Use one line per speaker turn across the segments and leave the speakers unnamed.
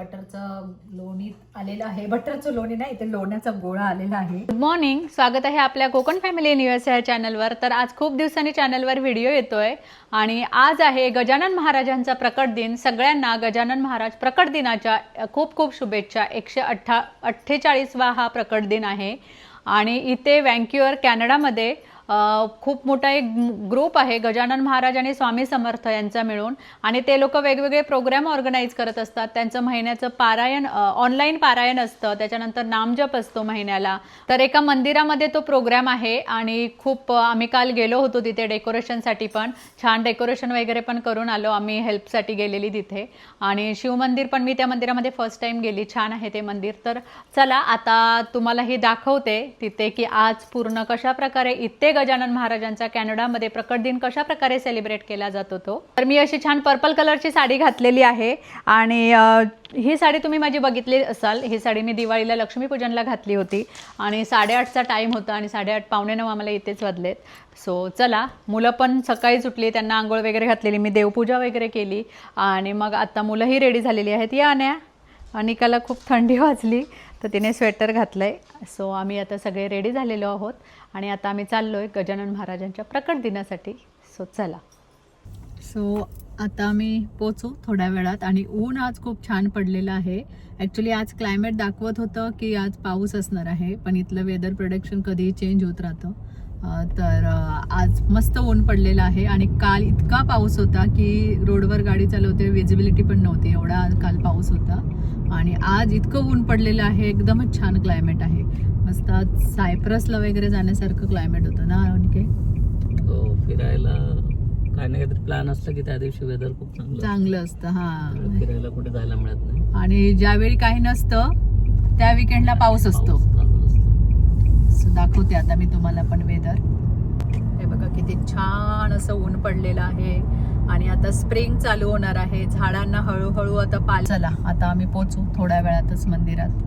बटरचं लोणी आलेलं आहे. बटरचं लोणी नाही ते लोण्याचा गोळा आलेला आहे.
गुड मॉर्निंग स्वागत आहे आपल्या कोकण फॅमिली न्यूज या चॅनलवर तर आज खूप दिवसांनी चॅनलवर व्हिडिओ येतोय. आणि आज आहे गजानन महाराजांचा प्रकट दिन. सगळ्यांना गजानन महाराज प्रकट दिनाच्या खूप खूप शुभेच्छा. एकशे अठ्ठा अठ्ठेचाळीसवा हा प्रकट दिन आहे. आणि इथे वँक्युअर कॅनडामध्ये खूप मोठा एक ग्रुप आहे गजानन महाराज आणि स्वामी समर्थ यांचा मिळून. आणि ते लोक वेगवेगळे प्रोग्राम ऑर्गनाईज करत असतात. त्यांचं महिन्याचं पारायण ऑनलाईन पारायण असतं. त्याच्यानंतर नामजप असतो महिन्याला. तर एका मंदिरामध्ये तो प्रोग्राम आहे आणि खूप आम्ही काल गेलो होतो तिथे डेकोरेशनसाठी पण. छान डेकोरेशन वगैरे पण करून आलो. आम्ही हेल्पसाठी गेलेली तिथे. आणि शिवमंदिर पण मी त्या मंदिरामध्ये फर्स्ट टाइम गेली. छान आहे ते मंदिर. तर चला आता तुम्हाला ही दाखवते तिथे की आज पूर्ण कशा प्रकारे इथे गजानन महाराजांचा कॅनडामध्ये प्रकट दिन कशा प्रकारे सेलिब्रेट केला जातो तो तर मी अशी छान पर्पल कलरची साडी घातलेली आहे आणि ही साडी तुम्ही माझी बघितली असाल. ही साडी मी दिवाळीला लक्ष्मीपूजनला घातली होती आणि साडेआठचा टाईम होता आणि साडेआठ पावणे नऊ आम्हाला इथेच वाजलेत. सो चला मुलं पण सकाळीच उठली त्यांना आंघोळ वगैरे घातलेली मी देवपूजा वगैरे केली आणि मग आता मुलंही रेडी झालेली आहेत. या अन्या. अनिकाला खूप थंडी वाजली तर तिने स्वेटर घातलं आहे सो आम्ही आता सगळे रेडी झालेलो आहोत. आणि आता आम्ही चाललो आहे गजानन महाराजांच्या प्रकट दिनासाठी. सो चला. सो आता आम्ही पोचू थोड्या वेळात आणि ऊन आज खूप छान पडलेलं आहे. ॲक्च्युली आज क्लायमेट दाखवत होतं की आज पाऊस असणार आहे पण इथलं वेदर प्रोडक्शन कधीही चेंज होत राहतं. तर आज मस्त ऊन पडलेलं आहे आणि काल इतका पाऊस होता की रोडवर गाडी चालवते विजिबिलिटी पण नव्हती एवढा काल पाऊस होता. आणि आज इतकं ऊन पडलेलं आहे एकदमच छान क्लायमेट आहे. मस्त आज सायप्रसला वगैरे जाण्यासारखं क्लायमेट होतं ना आणखी?
हो फिरायला काय ना काहीतरी प्लॅन असलं की त्या दिवशी वेदर खूप चांगलं असतं.
चांगलं असतं हां.
फिरायला कुठे जायला मिळत नाही.
आणि ज्यावेळी काही नसतं त्या विकेंडला पाऊस असतो. So, दाखवते आता मी तुम्हाला पण वेदर हे बघा किती छान असं ऊन पडलेलं आहे आणि आता स्प्रिंग चालू होणार आहे झाडांना हळूहळू आता पाल चला आता आम्ही पोचू थोड्या वेळातच मंदिरात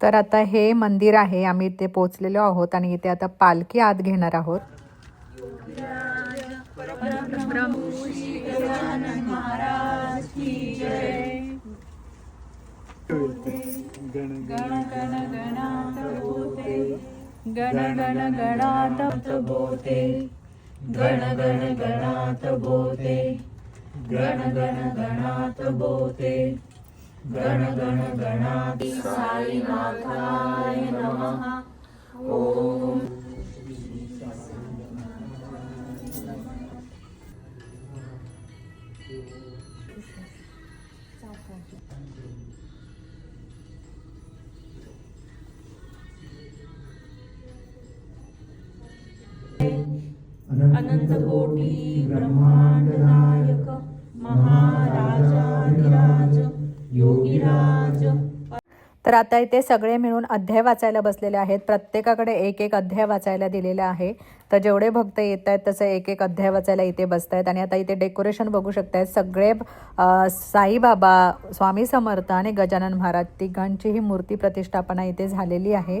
तर आता हे मंदिर आहे आम्ही इथे पोचलेलो आहोत आणि इथे आता पालखी आत घेणार आहोत गण गण गणात बोते. गण गण गणात बोते. गण गण गणात बोते. गण गण गणात साईनाथाय नमः. ओम
अनंतकोटी ब्रह्मांड नायक महाराजाधिराज योगीराज.
तर आता इथे सगळे मिळून अध्याय वाचायला बसलेले आहेत. प्रत्येकाकडे एक एक अध्याय वाचायला दिलेला आहे. तर जेवढे भक्त येत आहेत तसं एक एक अध्याय वाचायला इथे बसत आहेत आणि आता इथे डेकोरेशन बघू शकतायत. सगळे साईबाबा स्वामी समर्थ आणि गजानन महाराज तिघांची ही मूर्ती प्रतिष्ठापना इथे झालेली आहे.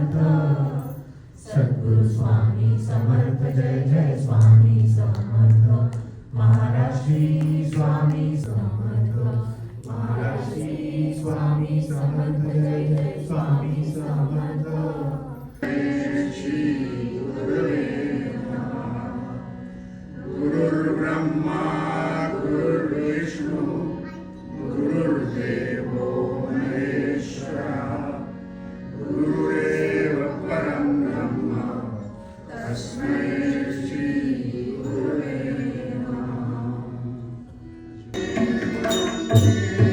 Thank
you.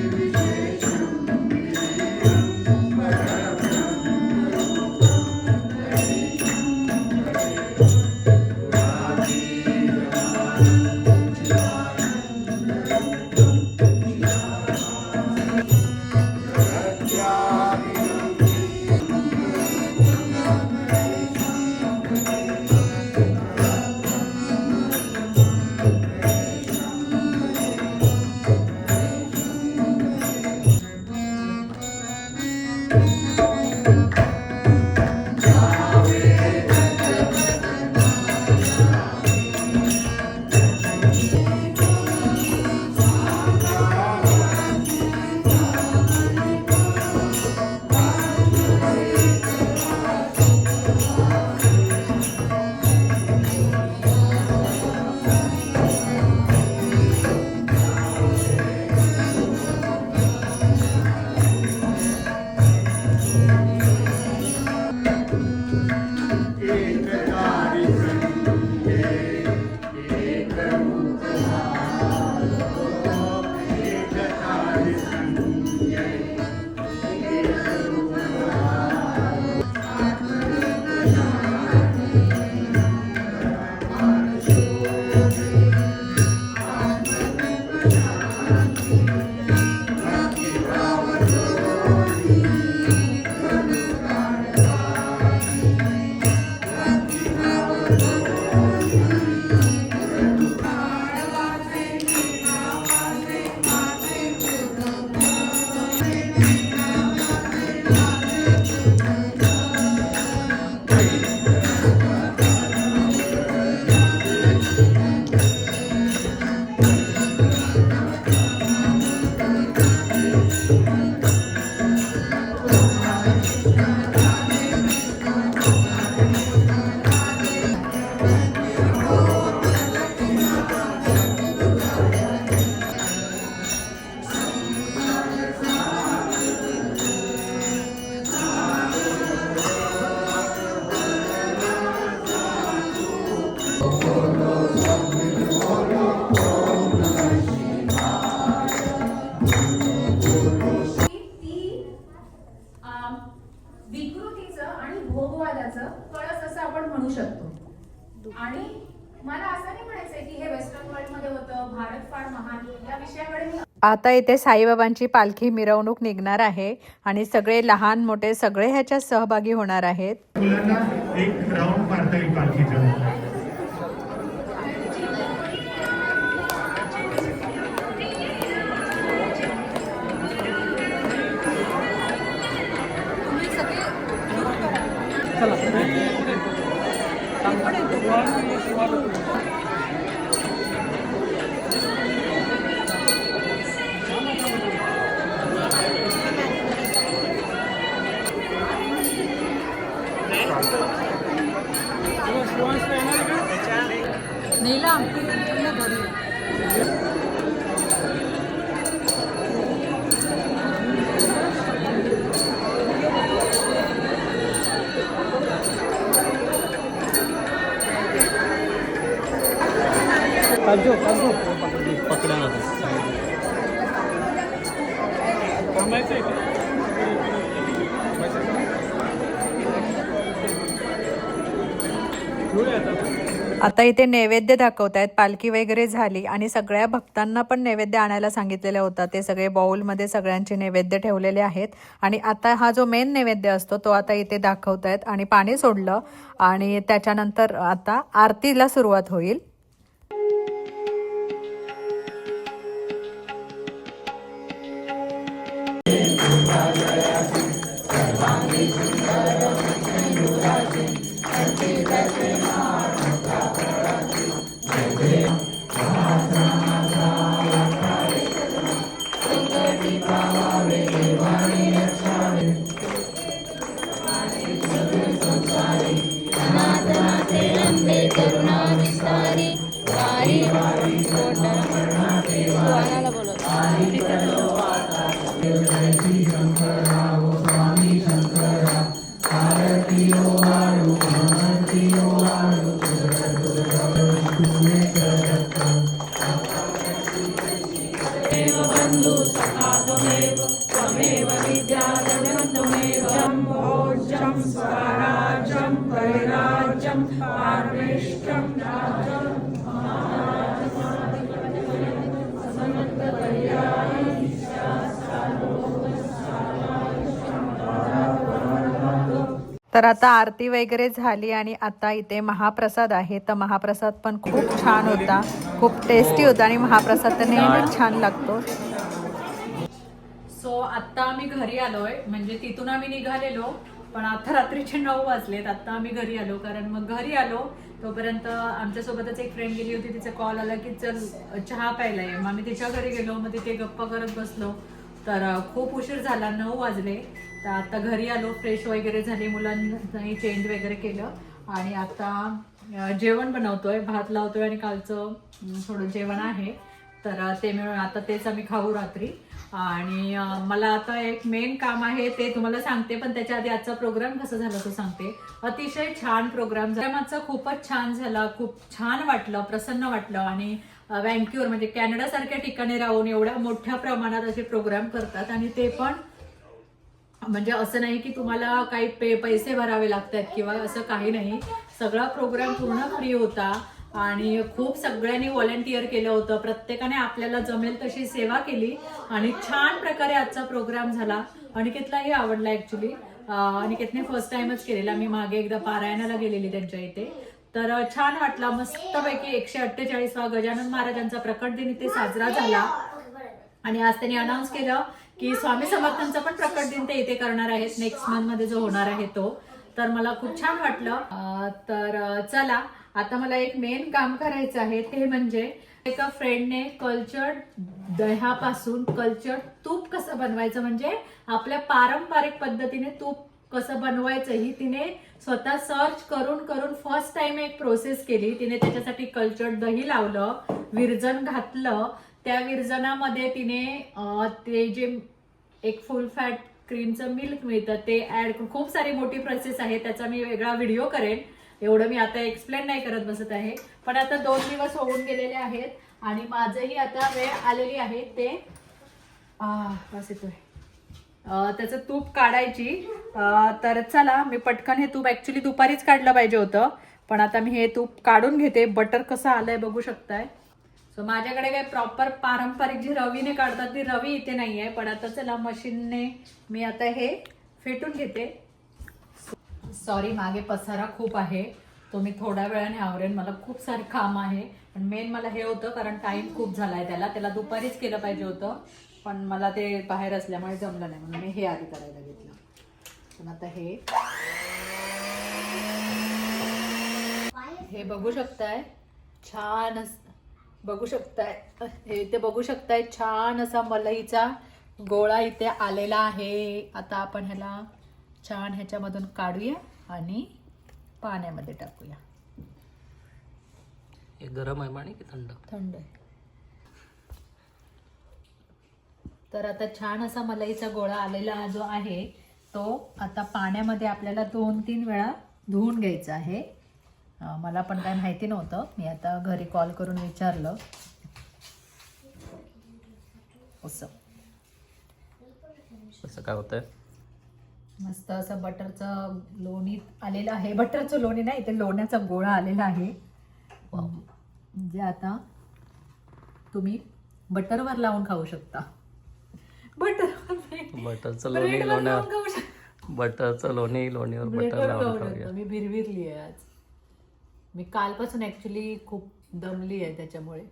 ती Thank you. आणि मला असं नाही म्हणायचंय की हे वेस्टर्न वर्ल्डमध्ये होतं भारत फार महान. या विषयाकडे मी
आता इथे साईबाबांची पालखी मिरवणूक निघणार आहे आणि सगळे लहान मोठे सगळे ह्याच्यात सहभागी होणार आहेत.
मुलांना एक राऊंड मारता येईल पालखीचं.
आता इथे नैवेद्य दाखवत आहेत पालखी वगैरे झाली आणि सगळ्या भक्तांना पण नैवेद्य आणायला सांगितलेलं होतं. ते सगळे बाऊलमध्ये सगळ्यांचे नैवेद्य ठेवलेले आहेत. आणि आता हा जो मेन नैवेद्य असतो तो आता इथे दाखवत आहेत आणि पाणी सोडलं आणि त्याच्यानंतर आता आरतीला सुरुवात होईल. तर आता आरती वगैरे झाली आणि आता इथे महाप्रसाद आहे. तर महाप्रसाद पण खूप छान होता. खूप टेस्टी होता आणि महाप्रसाद तर नेहमीच छान. लागतो. सो आता आम्ही घरी आलोय. म्हणजे तिथून आम्ही निघालेलो. पण आता रात्रीचे नऊ वाजलेत. आता आम्ही घरी आलो. कारण मग घरी आलो. तोपर्यंत आमच्यासोबतच एक फ्रेंड गेली होती. तिचा कॉल आला की चल चहा प्यायला आहे मग आम्ही तिच्या घरी गेलो. मग तिथे गप्पा करत बसलो. तर खूप उशीर झाला नऊ वाजले. तर आता घरी आलो फ्रेश वगैरे झाले मुलांनी चेंज वगैरे केलं. आणि आता जेवण बनवतोय भात लावतोय आणि कालचं थोडं जेवण आहे. तर ते मिळून आता तेच आम्ही खाऊ रात्री. आणि मला आता एक मेन काम आहे ते तुम्हाला सांगते पण त्याच्या आधी आजचा प्रोग्राम कसा झाला तो सांगते. अतिशय छान प्रोग्राम झाला आजचा खूपच छान झाला खूप छान वाटलं प्रसन्न वाटलं. आणि वँक्युअर म्हणजे कॅनडासारख्या ठिकाणी राहून एवढ्या मोठ्या प्रमाणात असे प्रोग्राम करतात आणि ते पण म्हणजे असं नाही की तुम्हाला काही पे पैसे भरावे लागतात किंवा असं काही नाही. सगळा प्रोग्राम पूर्ण फ्री होता आणि खूप सगळ्यांनी व्हॉलेंटिअर केलं होतं. प्रत्येकाने आपल्याला जमेल तशी सेवा केली आणि छान प्रकारे आजचा प्रोग्राम झाला. अनिकेतलाही आवडला ॲक्च्युली अनिकेतने फर्स्ट टाइमच केलेला. मी मागे एकदा पारायणाला गेलेली त्यांच्या इथे. तर छान वाटला. मस्तपैकी एकशे अठ्ठेचाळीसवा गजानन महाराजांचा प्रकट दिन इथे साजरा झाला. आणि आज त्यांनी अनाऊन्स केलं की स्वामी समर्थांचा पण प्रकट दिन ते इथे करणार आहेत. नेक्स्ट मंथमध्ये जो होणार आहे तो. तर मला खूप छान वाटलं. तर चला. आता मला एक मेन काम करायचं आहे. ते म्हणजे एका फ्रेंडने कल्चर्ड दह्यापासून कल्चर्ड तूप कसं बनवायचं? म्हणजे आपल्या पारंपरिक पद्धतीने तूप कसं बनवायचं ही तिने स्वतः सर्च करून करून फर्स्ट टाइम एक प्रोसेस केली. तिने त्याच्यासाठी कल्चर्ड दही लावलं विरजन घातलं. त्या विरजनामध्ये तिने ते जे एक फुल फॅट क्रीमचं मिल्क मिळतं ते ऍड खूप सारी मोठी प्रोसेस आहे. त्याचा मी वेगळा व्हिडिओ करेन. एवढं मी आता एक्सप्लेन नाही करत बसत आहे. पण आता दोन दिवस होऊन गेलेले आहेत आणि माझंही आता वेळ आलेली आहे. ते आ, बस येतोय. त्याचं तूप काढायची. तर चला मी पटकन हे तूप ऍक्च्युली दुपारीच काढलं पाहिजे होतं. पण आता मी हे तूप काढून घेते. बटर कसं आलंय बघू शकताय. सो माझ्याकडे काही प्रॉपर पारंपरिक जी रवीने काढतात ती रवी इथे नाही आहे पण आता चला मशीनने मी आता हे फेटून घेते. सॉरी मागे पसारा खूप आहे. तो मी थोड्या वेळाने आवरेन. मला खूप सारे काम आहे. पण मेन मला हे होतं कारण टाइम खूप झालाय त्याला. त्याला दुपारीच केलं पाहिजे होतं. पण मला ते बाहेर असल्यामुळे जमलं नाही म्हणून मी हे आधी करायला घेतलं. पण आता हे. हे बघू शकताय छान बघू शकताय हे इथे बघू शकताय छान असा मलईचा गोळा इथे आलेला आहे. आता आपण ह्याला छान ह्याच्यामधून काढूया आणि पाण्यामध्ये टाकूया.
हे गरम आहे पाणी की थंड.
थंड आहे. तर आता छान असा मलईचा गोळा आलेला जो आहे तो आता पाण्यामध्ये आपल्याला दोन तीन वेळा धुवून घ्यायचा आहे. मला पण काय माहिती नव्हतं. मी आता घरी कॉल करून विचारलं. असं.
कसं काय होतंय?
मस्त असं बटरचं लोणी आलेलं आहे. बटरचं लोणी नाही ते लोण्याचा गोळा आलेला आहे. म्हणजे आता तुम्ही बटरवर लावून खाऊ शकता. नाही.
बटरचं लोणी लोण्यावर. बटरचं लोणी लोणीवर बटर लावून खाऊया.
मी भिरभिरली आहे आज. मी कालपासून ऍक्च्युली खूप दमली आहे त्याच्यामुळे.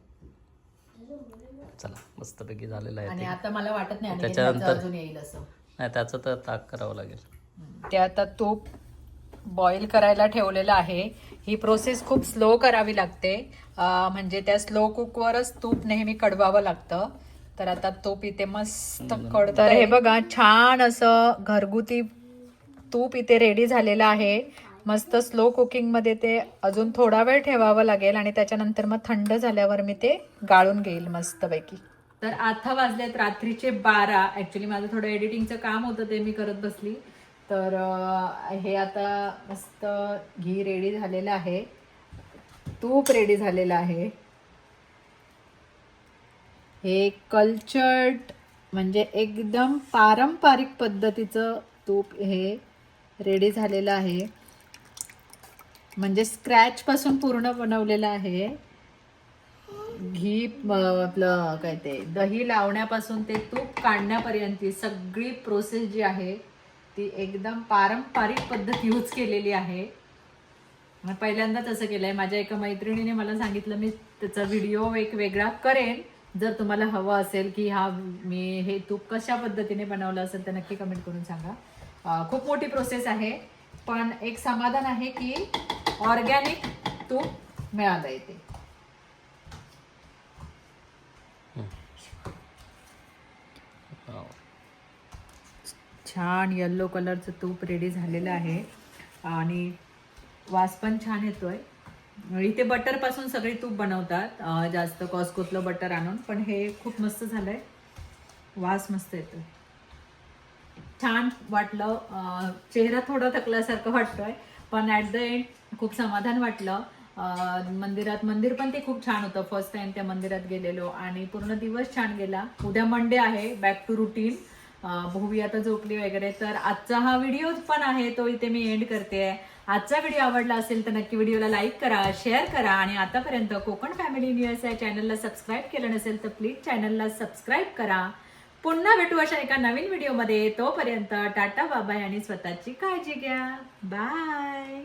चला मस्तपैकी झालेलं आहे
आणि आता मला वाटत नाही
त्याच्यानंतर-
अजून येईल असं.
नाही त्याचं तर ताक करावं लागेल.
ते आता तूप बॉईल करायला ठेवलेलं आहे. ही प्रोसेस खूप स्लो करावी लागते. म्हणजे त्या स्लो कुकवरच तूप नेहमी कडवावं लागतं. तर आता तूप इथे मस्त कड तर हे बघा छान असं घरगुती तूप इथे रेडी झालेलं आहे. मस्त स्लो कुकिंगमध्ये ते अजून थोडा वेळ ठेवावं लागेल आणि त्याच्यानंतर मग थंड झाल्यावर मी ते गाळून घेईल मस्तपैकी. तर आता वाजलेत रात्रीचे बारा. ऍक्च्युली माझं थोडं एडिटिंगचं काम होतं ते मी करत बसली. तर हे आता मस्त घी रेडी झालेलं आहे. तूप रेडी झालेलं आहे. हे कल्चर्ड म्हणजे एकदम पारंपरिक पद्धतीचं तूप हे रेडी झालेलं आहे. म्हणजे स्क्रॅचपासून पूर्ण बनवलेलं आहे. घी आपलं काय ते दही लावण्यापासून ते तूप काढण्यापर्यंत सगळी प्रोसेस जी आहे ती एकदम पारंपरिक पद्धत यूज केलेली आहे. मग तसं केलं आहे माझ्या एका मैत्रिणीने मला सांगितलं मी त्याचा व्हिडिओ एक वेगळा करेन. जर तुम्हाला हवं असेल की हा मी हे तूप कशा पद्धतीने बनवलं असेल तर नक्की कमेंट करून सांगा. खूप मोठी प्रोसेस आहे पण एक समाधान आहे की ऑर्गॅनिक तूप मिळालं इथे. छान येल्लो कलरचं तूप रेडी झालेलं आहे. आणि वास पण छान येतोय. इथे बटरपासून सगळे तूप बनवतात. जास्त कॉस्कोतलं बटर आणून. पण हे खूप मस्त झालंय. वास मस्त येतो छान वाटलं. चेहरा थोडा थकल्यासारखं वाटतोय. पण ॲट द एंड खूप समाधान वाटलं. मंदिरात मंदिर पण ते खूप छान होतं. फर्स्ट टाइम त्या मंदिरात गेलेलो. आणि पूर्ण दिवस छान गेला. उद्या मंडे आहे. बॅक टू रुटीन भूवी आता झोपली वगैरे. तर आजचा हा व्हिडिओ पण आहे तो इथे मी एंड करते. आजचा व्हिडिओ आवडला असेल तर नक्की व्हिडिओला लाईक करा शेअर करा आणि आतापर्यंत कोकण फॅमिली न्यूज या चॅनलला सबस्क्राईब केलं नसेल तर प्लीज चॅनलला सबस्क्राईब करा. पुन्हा भेटू अशा एका नवीन व्हिडिओमध्ये तोपर्यंत टाटा बाबाय आणि स्वतःची काळजी घ्या. बाय